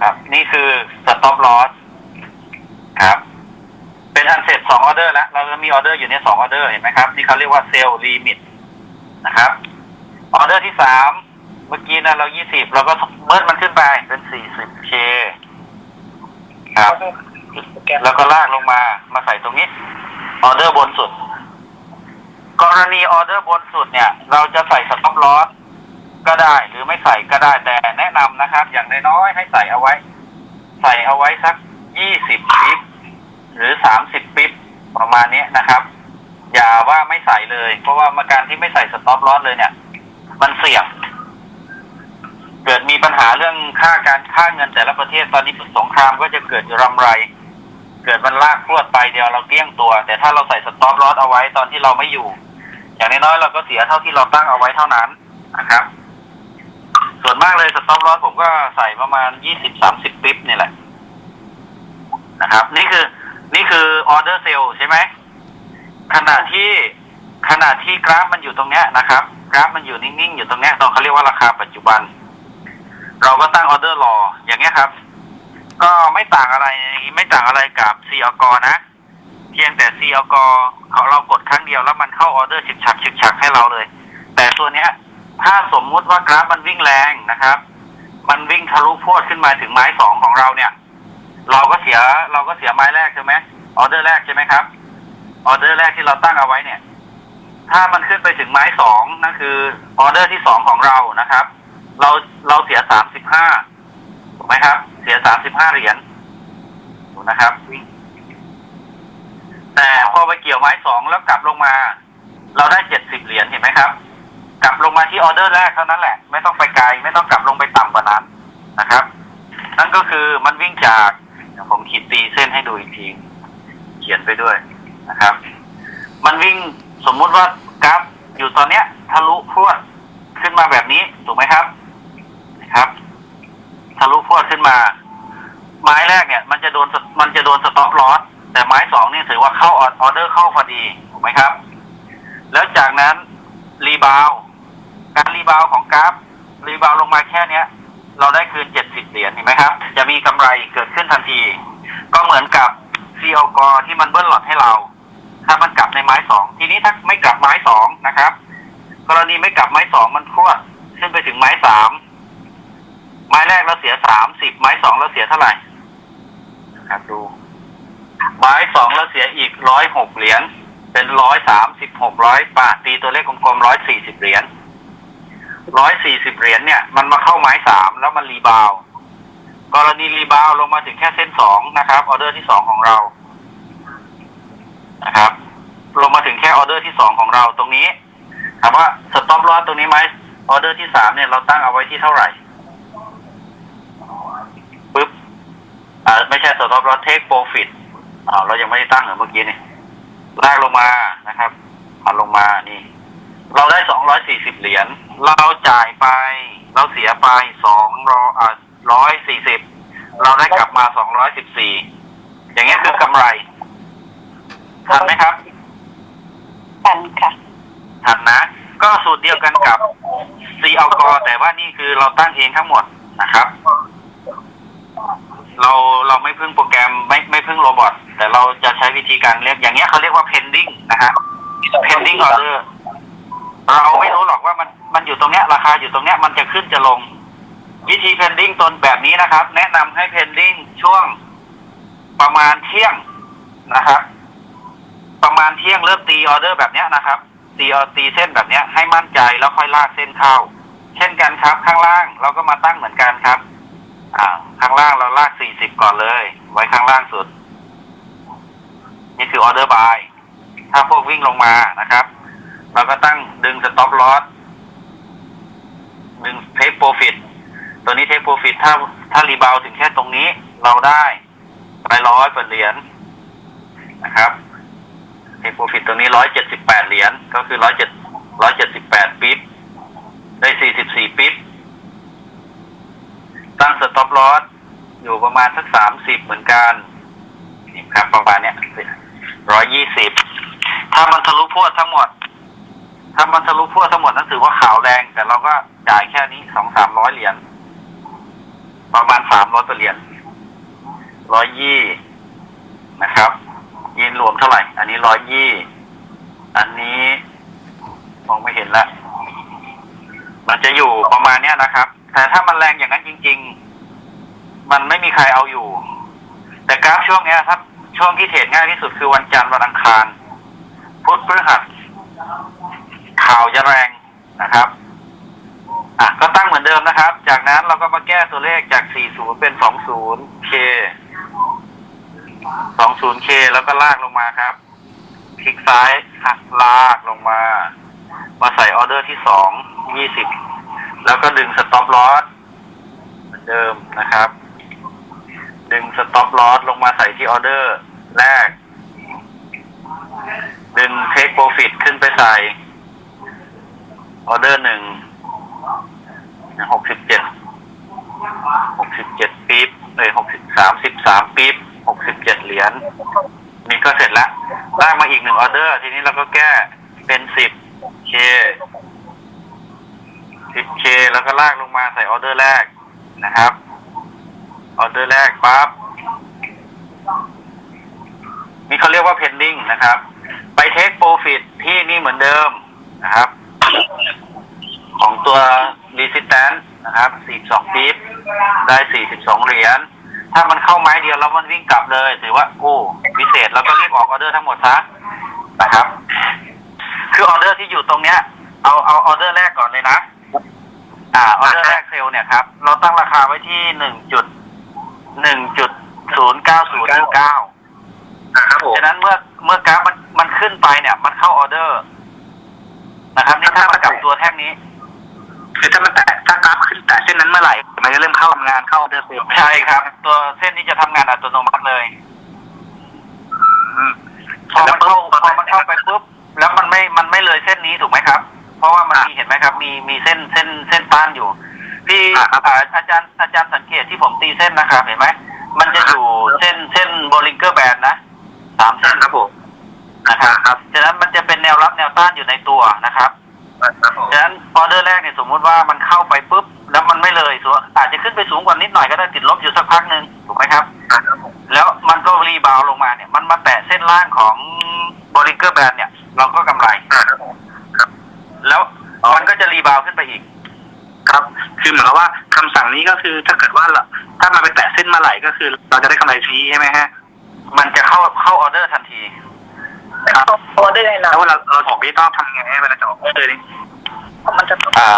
ครับ นี่คือสต็อปลอสครับ เป็นอันเสร็จสองออเดอร์แล้วเราจะมีออเดอร์อยู่ในสองออเดอร์เห็นไหมครับนี่เขาเรียกว่าเซลล์ลิมิตนะครับออเดอร์ที่สามเมื่อกี้นะเรายี่สิบเราก็เบิ้ลมันขึ้นไปเป็นสี่สิบเคครับ แล้วก็ลากลงมามาใส่ตรงนี้ออเดอร์บนสุด กรณีออเดอร์บนสุดเนี่ย เราจะใส่สต็อปลอส ก็ได้ หรือไม่ใส่ก็ได้แต่แนะนำนะครับ อย่างน้อยๆให้ใส่เอาไว้ ใส่เอาไว้สักยี่สิบปิปหรือสามสิบปิปประมาณนี้นะครับ อย่าว่าไม่ใส่เลย เพราะว่ามาการที่ไม่ใส่สต็อปลอสเลยเนี่ย มันเสี่ยง เกิดมีปัญหาเรื่องค่าการค่าเงินแต่ละประเทศตอนนี้สงครามก็จะเกิดรำไร เกิดมันลากพรวดไปเดียวเราเกลี้ยงตัว แต่ถ้าเราใส่สต็อปลอสเอาไว้ตอนที่เราไม่อยู่ อย่างน้อยๆเราก็เสียเท่าที่เราตั้งเอาไว้เท่านั้นนะครับ วนมากเลยสต็อปลอสผมก็ใส่ประมาณยี่สิบสามสิบปิ๊บนี่แหละ นะครับ นี่คือ นี่คือออเดอร์เซลใช่ไหมขณะที่ขณะที่กราฟมันอยู่ตรงเนี้ยนะครับ กราฟมันอยู่นิ่งๆอยู่ตรงเนี้ยตรงเขาเรียกว่าราคาปัจจุบัน เราก็ตั้งออเดอร์รออย่างเงี้ยครับ ก็ไม่ต่างอะไรไม่ต่างอะไรกับ c ีอกนะ เพียงแต่ c ีอกเขาเรากดครั้งเดียวแล้วมันเข้าออเดอร์ฉิบฉักฉิบฉักให้เราเลย แต่ตัวเนี้ย ถ้าสมมุติว่ากราฟมันวิ่งแรงนะครับ มันวิ่งทะลุพวดขึ้นมาถึงไม้สองของเราเนี่ย เราก็เสียเราก็เสียไม้แรกใช่ไหมออเดอร์แรกใช่ไหมครับ ออเดอร์แรกที่เราตั้งเอาไว้เนี่ย ถ้ามันขึ้นไปถึงไม้สองนั่นคือออเดอร์ที่สองของเรานะครับ เราเราเสียสามสิบห้าถูกไหมครับ เสียสามสิบห้าเหรียญดูนะครับ แต่พอไปเกี่ยวไม้สองแล้วกลับลงมา เราได้เจ็ดสิบเหรียญเห็นไหมครับ กลับลงมาที่ออเดอร์แรกเท่านั้นแหละ ไม่ต้องไปไกล ไม่ต้องกลับลงไปต่ำกว่านั้นนะครับ นั่นก็คือมันวิ่งจากผมขีดตีเส้นให้ดูอีกทีเขียนไปด้วยนะครับ มันวิ่งสมมุติว่ากราฟอยู่ตอนเนี้ยทะลุพรวดขึ้นมาแบบนี้ถูกไหมครับนะครับทะลุพรวดขึ้นมา ไม้แรกเนี่ย มันจะโดนมันจะโดนสต็อปลอสแต่ไม้สองนี่ถือว่าเข้าออเดอร์เข้าพอดีถูกไหมครับ แล้วจากนั้นรีบาว การรีบาวของกราฟรีบาวลงมาแค่เนี้ย เราได้คืนเจ็ดสิบเหรียญเห็นไหมครับ จะมีกำไรเกิดขึ้นทันที ก็เหมือนกับซีออกที่มันเบิ้ลหลอดให้เรา ถ้ามันกลับในไม้สองทีนี้ถ้าไม่กลับไม้สองนะครับ กรณีไม่กลับไม้สองมันพวดขึ้นไปถึงไม้สามไม้แรกเราเสียสามสิบไม้สองเราเสียเท่าไหร่ครับดู ไม้สองเราเสียอีกร้อยหกเหรียญเป็นร้อยสามสิบหกร้อยบาทตีตัวเลขกลมๆร้อยสี่สิบเหรียญ ร้อยสี่สิบเหรียญเนี่ย มันมาเข้าไม้สามแล้วมันรีบาว กรณีรีบาวลงมาถึงแค่เส้นสองนะครับ ออเดอร์ที่สองของเรา นะครับ ลงมาถึงแค่ออเดอร์ที่สองของเราตรงนี้ถามว่าสต็อปลอสตรงนี้ไหมออเดอร์ที่สามเนี่ยเราตั้งเอาไว้ที่เท่าไหร่ปึ๊บอ่าไม่ใช่สต็อปลอสเทคโปรฟิตอ่าเรายังไม่ได้ตั้งเหรอเมื่อกี้นี่ลากลงมานะครับเอาลงมานี่ เราได้สองร้อยสี่สิบเหรียญ เราจ่ายไป เราเสียไปสองร้อยอ่าร้อยสี่สิบ เราได้กลับมาสองร้อยสิบสี่ อย่างเงี้ยคือกำไร ทันไหมครับ ทันค่ะ ทันนะ ก็สูตรเดียวกันกับซีออกแต่ว่านี่คือเราตั้งเองทั้งหมดนะครับ เราเราไม่พึ่งโปรแกรมไม่ไม่พึ่งโรบอทแต่เราจะใช้วิธีการเรียกอย่างเงี้ยเขาเรียกว่า pending นะฮะ pending order เราไม่รู้หรอกว่ามันมันอยู่ตรงเนี้ย ราคาอยู่ตรงเนี้ยมันจะขึ้นจะลง วิธี pending ตนแบบนี้นะครับ แนะนำให้ pending ช่วงประมาณเที่ยงนะครับ ประมาณเที่ยงเริ่มตีออเดอร์แบบเนี้ยนะครับตีออตีเส้นแบบเนี้ยให้มั่นใจแล้วค่อยลากเส้นเข้า เช่นกันครับ ข้างล่างเราก็มาตั้งเหมือนกันครับ อ่า ข้างล่างเราลากสี่สิบก่อนเลย ไว้ข้างล่างสุด นี่คือออเดอร์บายถ้าพวกวิ่งลงมานะครับ เราก็ตั้งดึงสต็อปลอสดึงเทคโปรฟิตตัวนี้เทคโปรฟิตถ้าถ้ารีบาวถึงแค่ตรงนี้ เราได้ไปร้อยเปอร์เหรียญนะครับเทคโปรฟิตตัวนี้ร้อยเจ็ดสิบแปดเหรียญก็คือร้อยเจ็ดร้อยเจ็ดสิบแปดปิ๊บได้สี่สิบสี่ปิ๊บตั้งสต็อปลอสอยู่ประมาณสักสามสิบเหมือนกันนี่ครับประมาณเนี้ยร้อยยี่สิบถ้ามันทะลุพวดทั้งหมด ถ้ามันทะลุพวดทั้งหมดนั่นถือว่าขาวแรง แต่เราก็จ่ายแค่นี้สองสามร้อยเหรียญประมาณสามร้อยเหรียญร้อยยี่นะครับยินรวมเท่าไหร่ อันนี้ร้อยยี่ อันนี้มองไม่เห็นละ มันจะอยู่ประมาณเนี้ยนะครับ แต่ถ้ามันแรงอย่างนั้นจริง ๆ มันไม่มีใครเอาอยู่ แต่กราฟช่วงเนี้ยครับ ช่วงที่เทรดง่ายที่สุดคือวันจันทร์วันอังคารพุธพฤหัส ข่าวจะแรงนะครับ อะ ก็ตั้ง เหมือนเดิมนะครับ จากนั้นเราก็มาแก้ตัวเลขจาก 40 เป็น 20K 20K แล้วก็ลากลงมาครับ คลิกซ้ายหักลากลงมา มาใส่ออเดอร์ที่สองยี่สิบแล้วก็ดึงสต็อปลอสเหมือนเดิมนะครับ ดึงสต็อปลอสลงมาใส่ที่ออเดอร์แรก ดึงเทคโปรฟิตขึ้นไปใส่ออเดอร์หนึ่ง หกสิบเจ็ดหกสิบเจ็ดปี๊บเอ้ยหกสิบสามสิบสามปี๊บหกสิบเจ็ดเหรียญนี่ก็เสร็จแล้วลากมาอีกหนึ่งออเดอร์ ทีนี้เราก็แก้เป็นสิบเคสิบเคแล้วก็ลากลงมาใส่ออเดอร์แรกนะครับ ออเดอร์แรกปั๊บนี่เขาเรียกว่า pending นะครับ ไปเทคโปรฟิตที่นี่เหมือนเดิมนะครับ ของตัว resistance นะครับ42ปี๊บได้42เหรียญถ้ามันเข้าไม้เดียวแล้วมันวิ่งกลับเลยถือว่าโอ้พิเศษแล้วก็รีบออกออเดอร์ทั้งหมดซะนะครับ คือออเดอร์ที่อยู่ตรงเนี้ย เอาเอาออเดอร์แรกก่อนเลยนะ อ่าออเดอร์แรกเซลล์เนี่ยครับ เราตั้งราคาไว้ที่หนึ่งจุดหนึ่งจุดศูนย์เก้าศูนย์เก้าครับผมฉะนั้นเมื่อเมื่อกราฟมันมันขึ้นไปเนี่ย มันเข้าออเดอร์ นะครับ นี่ถ้ามากับตัวแท่งนี้ คือถ้ามันแตะถ้ากราฟขึ้นแตะเส้นนั้นเมื่อไหร่ มันจะเริ่มเข้าทำงานเข้าออเดอร์เซลล์ใช่ครับ ตัวเส้นนี้จะทำงานอัตโนมัติเลยอืมพอมันเข้าพอมันเข้าไปปุ๊บแล้วมันไม่มันไม่เลยเส้นนี้ถูกไหมครับ เพราะว่ามันมีเห็นไหมครับ มีมีเส้นเส้นเส้นต้านอยู่ พี่อ่าอาจารย์อาจารย์สังเกตที่ผมตีเส้นนะครับ เห็นไหมมันจะอยู่เส้นเส้นโบลิงเกอร์แบนนะสามเส้นครับผมนะครับครับฉะนั้นมันจะเป็นแนวรับแนวต้านอยู่ในตัวนะครับ ครับผม ฉะนั้นออเดอร์แรกเนี่ยสมมุติว่ามันเข้าไปปุ๊บแล้วมันไม่เลยส่วนอาจจะขึ้นไปสูงกว่านิดหน่อยก็ได้ติดลบอยู่สักพักหนึ่งถูกไหมครับ ครับผมแล้วมันก็รีบาวด์ลงมาเนี่ยมันมาแตะเส้นล่างของบริเกอร์แบนเนี่ย เราก็กำไร ครับผมครับแล้วมันก็จะรีบาวด์ขึ้นไปอีก ครับ คือเหมือนกับว่าคำสั่งนี้ก็คือถ้าเกิดว่าเราถ้ามันไปแตะเส้นเมื่อไหร่ก็คือ เราจะได้กำไรฟรีใช่ไหมฮะ มันจะเข้าเข้าออเดอร์ทันที ครับออเดอร์ให้เราแล้วเวลาเราออกดิจิตอลทำไงให้เวลาจะออกออเดอร์นี่มันจะต้องอ่า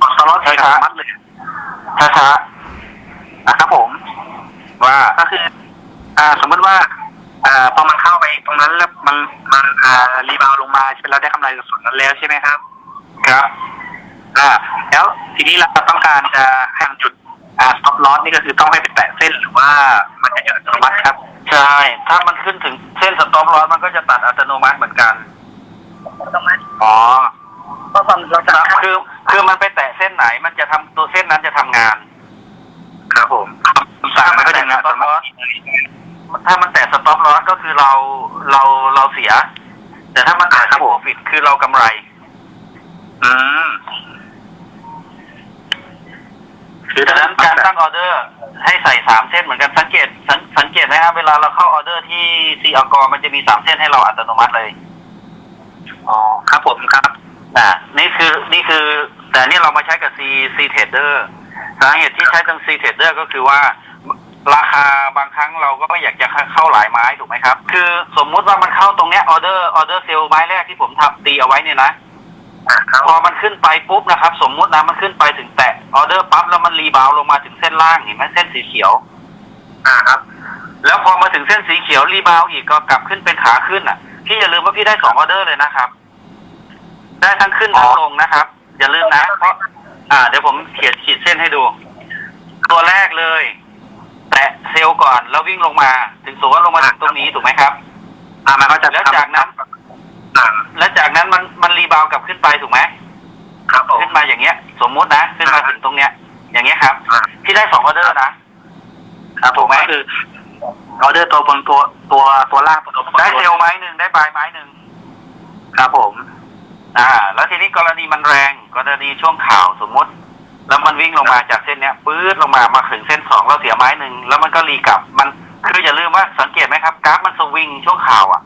ออกสล็อตอัตโนมัติเลยช้าช้าอะครับผมๆว่าก็คือ อ่า สมมติว่า อ่าพอมันเข้าไปตรงนั้นแล้วมันมันอ่ารีบาวด์ลงมาใช่ไหมเราได้กำไรจากส่วนนั้นแล้วใช่ไหมครับ ครับ อ่า แล้วทีนี้เราต้องการจะให้มันจุดอ่า stop loss นี่ก็คือต้องให้ไปแตะเส้นหรือว่ามันจะอัตโนมัติครับ ใช่ ถ้ามันขึ้นถึงเส้นสต็อปลอสมันก็จะตัดอัตโนมัติเหมือนกัน ตรงนั้นอ๋อเพราะความเราจะครับคือ คือมันไปแตะเส้นไหนมันจะทำตัวเส้นนั้นจะทำงาน ครับผมคำสั่งมันก็จะงานอัตโนมัติถ้ามันแตะสต็อปลอสก็คือเราเราเราเสีย แต่ถ้ามันแตะครับที่ผมโปรฟิตคือเรากำไร อืมคือฉะนั้นการตั้งออเดอร์ ให้ใส่สามเส้นเหมือนกันสังเกตสังสังเกตไหมครับเวลาเราเข้าออเดอร์ที่ซีอากรมันจะมีสามเส้นให้เราอัตโนมัติเลยอ๋อครับผมครับอ่านี่คือนี่คือ แต่นี่เรามาใช้กับ C C Trader สาเหตุที่ใช้ทาง C Trader ก็คือว่าราคาบางครั้งเราก็ไม่อยากจะเข้าหลายไม้ถูกไหมครับ คือสมมุติว่ามันเข้าตรงเนี้ยออเดอร์ออเดอร์เซลไม้แรกที่ผมทำตีเอาไว้เนี่ยนะ อ่าครับพอมันขึ้นไปปุ๊บนะครับ สมมุตินะมันขึ้นไปถึงแตะออเดอร์ปั๊บแล้วมันรีบาวด์ลงมาถึงเส้นล่างเห็นไหมเส้นสีเขียว อ่าครับ แล้วพอมาถึงเส้นสีเขียวรีบาวด์อีกก็กลับขึ้นเป็นขาขึ้นอะพี่อย่าลืมว่าพี่ได้สองออเดอร์เลยนะครับ ได้ทั้งขึ้นทั้งลงนะครับ อย่าลืมนะเพราะอ่า เดี๋ยวผมเขียนขีดเส้นให้ดู ตัวแรกเลย แตะเซลล์ก่อนแล้ววิ่งลงมา ถึงสมมติว่าลงมาถึงตรงนี้ถูกไหมครับ อ่ามันก็จะแล้วจากนั้นอ่า แล้วจากนั้นมันมันรีบาวด์กลับขึ้นไปถูกไหมครับผม ขึ้นมาอย่างเงี้ย สมมุตินะขึ้นมาถึงตรงเนี้ย อย่างเงี้ยครับ อ่า พี่ได้สองออเดอร์นะ ครับผมก็คือออเดอร์ตัวบนตัวตัวตัวล่างตัวบนได้เซลล์ไม้หนึ่งได้ปลายไม้หนึ่งครับผม อ่า แล้วทีนี้กรณีมันแรงกรณีช่วงข่าวสมมุติ แล้วมันวิ่งลงมาจากเส้นเนี้ยปื๊ดลงมามาถึงเส้นสองเราเสียไม้หนึ่งแล้วมันก็รีกลับมันคืออย่าลืมว่าสังเกตไหมครับกราฟมันสวิงช่วงข่าวอะ